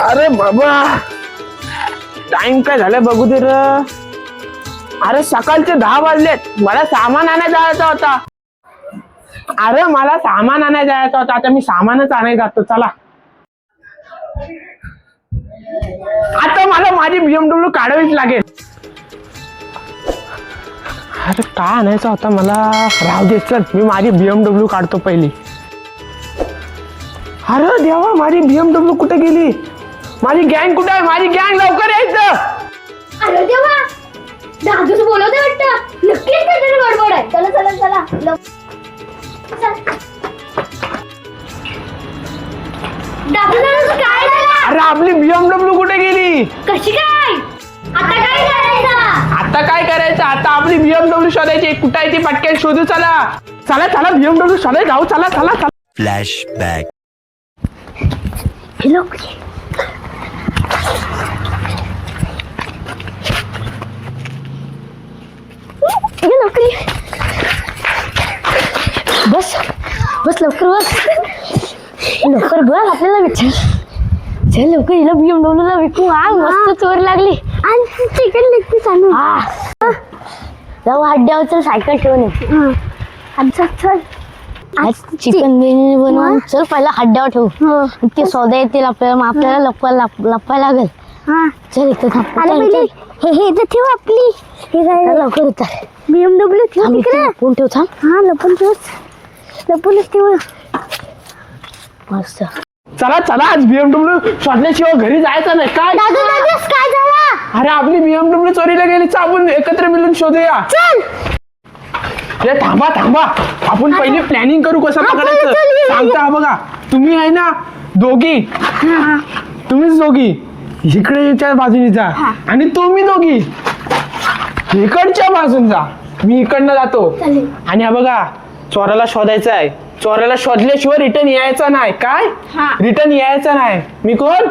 अरे बाबा. टाइम काय झालं बघू दे र. अरे सकाळचे दहा वाजलेत. मला सामान आणायला जायचा होता. अरे मला सामान आणायला जायचा होता. आता मी सामानच आणायला जातो. चला. आता मला माझी बीएमडब्ल्यू काढावीच लागेल. अरे काय आणायचा होता मला? राहू दे चल. मी माझी बीएमडब्ल्यू काढतो पहिली. अरे देवा माझी बीएमडब्ल्यू कुठे गेली? माझी गँग कुठे आहे? माझी गँग लवकर यायचं अरे देवा! दादूच बोलवते वाटतं. नक्कीच काहीतरी गडबड आहे. चला चला चला. लव- चल. दादू दादू काय झालं? अरे आपली बीएमडब्ल्यू कुठे गेली? कशी काय? आता काय करायचं? आता काय करायचं? आता आपली बीएमडब्ल्यू शोधायची. कुठे आहे ती? पटकन शोधू चला. चला चला बीएमडब्ल्यू शोधायला जाऊ. चला चला चला Flashback. बस बस लवकर बस. लवकर बस आपल्याला विचार चल. लवकर हिला बीएमडब्ल्यू ला विकू. हा मस्त चोर लागली. आणि चिकन लेग पीस आणू हा. जाऊ हड्ड्यावर चल सायकल ठेवून ये. आमचा चल. आज चिकन बिर्याणी बनवून चल पहिला हड्ड्यावर ठेवू. ते सौदा येतील आपल्याला मग आपल्याला लपवा लपवा लागेल. चल इथं थांब. हे हे इथं ठेव आपली. हे काय? चल, लवकर उतर. बीएमडब्ल्यू ठेव तिकडे. लपून ठेव थांब. हा लपून ठेव लपूनच ठेव मस्त. चला चला आज बीएमडब्ल्यू शोधल्याशिवाय घरी जायचं नाही. काय? दादू दादूस काय झाला? अरे आपली बीएमडब्ल्यू चोरीला गेली. तर आपण एकत्र मिळून शोधूया. चल. हे थांबा थांबा. आपण पहिले प्लॅनिंग करू कसं पकडायचं चल, सांगता हा बघा. तुम्ही आहे ना दोघी. तुम्हीच दोघी. इकडेच्या बाजूने जा. आणि तुम्ही दोघी. इकडच्या बाजून जा. मी इकडनं जातो. आणि हा बघा. चोराला शोधायचं आहे. चोराला शोधल्याशिवाय रिटर्न यायचं नाही. काय? रिटर्न यायचं नाही. मी कोण?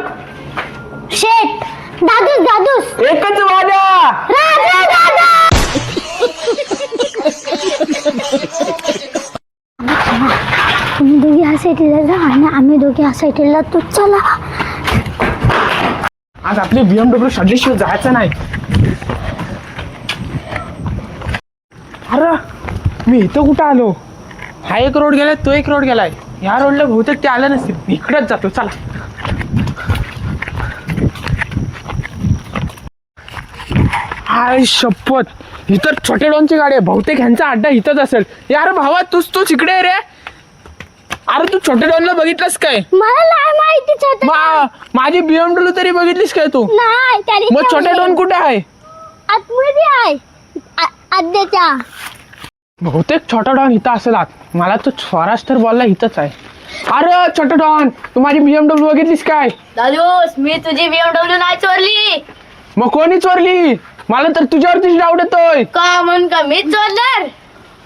शेट दादूस दादूस. एकच वादा. राजा दादा. तुम्ही दोघी ह्या साईडला जा आणि आम्ही दोघी ह्या साईडला तू चला. आज आपली बीएमडब्ल्यू शोधल्याशिवाय जायचं नाही. अरे मी इथं कुठं आलो? हा एक रोड गेलाय तो एक रोड गेलाय. या रोडला बहुतेक ते आलं नसतील. मी इकडंच जातो चला. हाय शपथ. इथं छोटे डॉनची गाडी आहे. बहुतेक ह्यांचा अड्डा इथंच असेल. यार भावा तूच तूच इकडे आहे रे. अरे तू छोटे डॉनला बघितलंस काय? मला नाही माहिती छोटा मा- माझी बीएमडब्ल्यू तरी बघितलीस काय तू? नाही त्याने मग छोटे डॉन कुठे आहे? आतमध्ये आहे. आ- आद्याच्या. बहुतेक छोटा डॉन इथं असेल आत मला तो स्वराज तर बोलला इथंच आहे. अरे छोटा डॉन तू माझी बीएमडब्ल्यू बघितलीस काय? दादूस मी तुझी बीएमडब्ल्यू नाही चोरली. मग कोणी चोरली? मला तर तुझ्यावरतीच डाऊट येतोय. का म्हणून का मी चोरणार?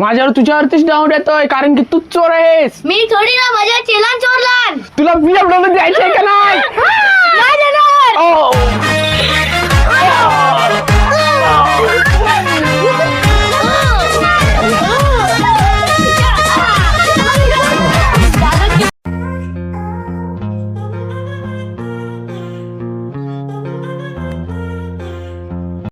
माझ्यावर तुझ्यावरतीच डाऊट येतोय कारण की तूच चोर आहेस. मी थोडी ना माझ्या चिलान चोरला तुला बीएमडब्ल्यू द्यायची आहे का नाही? नाही देणार. ओ